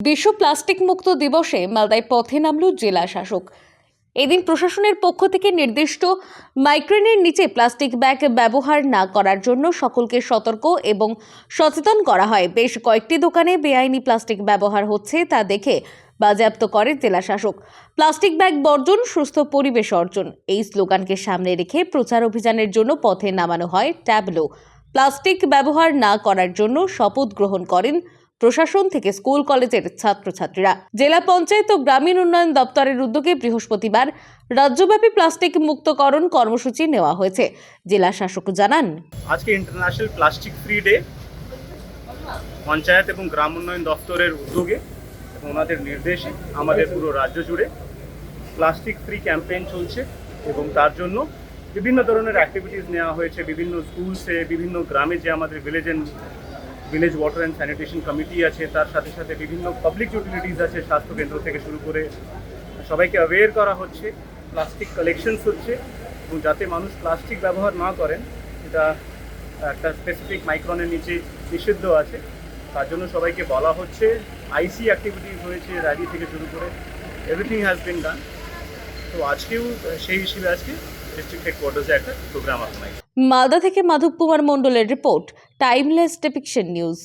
বিশ্ব প্লাস্টিক মুক্ত দিবসে মালদায় পথে নামল জেলা শাসক। এদিন প্রশাসনের পক্ষ থেকে নির্দিষ্ট মাইক্রেনের নিচে প্লাস্টিক ব্যাগ ব্যবহার না করার জন্য সকলকে সতর্ক এবং সচেতন করা হয়। বেশ কয়েকটি দোকানে বেআইনি প্লাস্টিক ব্যবহার হচ্ছে তা দেখে বাজেয়াপ্ত করে জেলা শাসক। প্লাস্টিক ব্যাগ বর্জন, সুস্থ পরিবেশ অর্জন, এই স্লোগানকে সামনে রেখে প্রচার অভিযানের জন্য পথে নামানো হয় ট্যাবলো। প্লাস্টিক ব্যবহার না করার জন্য শপথ গ্রহণ করেন প্রশাসন থেকে স্কুল কলেজের ছাত্রছাত্রীরা। জেলা পঞ্চায়েত ও গ্রামীণ উন্নয়ন দপ্তরের উদ্যোগে বৃহস্পতিবার রাজ্যব্যাপী প্লাস্টিক মুক্তকরণ কর্মসূচি নেওয়া হয়েছে। জেলা শাসক জানান, আজকে international plastic free day. Panchayat এবং গ্রাম উন্নয়ন দপ্তরের উদ্যোগে এবং ওনাদের নির্দেশে আমাদের পুরো রাজ্য জুড়ে প্লাস্টিক ফ্রি ক্যাম্পেইন চলছে এবং তার জন্য বিভিন্ন ধরনের অ্যাক্টিভিটিস নেওয়া হয়েছে। বিভিন্ন স্কুলসে বিভিন্ন গ্রামে যে আমাদের village village water and sanitation committee আছে, তার সাথে সাথে বিভিন্ন পাবলিক ইউটিলিটিস আছে, স্বাস্থ্য কেন্দ্র থেকে শুরু করে সবাইকে অ্যাওয়্যার করা হচ্ছে প্লাস্টিক কালেকশনস হচ্ছে, এবং যাতে মানুষ প্লাস্টিক ব্যবহার না করেন, এটা একটা স্পেসিফিক মাইক্রনের নিচে নিষিদ্ধ আছে, তার জন্য সবাইকে বলা হচ্ছে আইসি অ্যাক্টিভিটিস হয়েছে র্যালি থেকে শুরু করে এভরিথিং হ্যাজ বিন ডান তো আজকেও সেই হিসেবে আজকে ডিস্ট্রিক্ট হেডকোয়ার্টার্সে একটা প্রোগ্রাম আপনার মালদা থেকে মাধব কুমার মণ্ডলের রিপোর্ট টাইমলেস ডেপিকশন নিউজ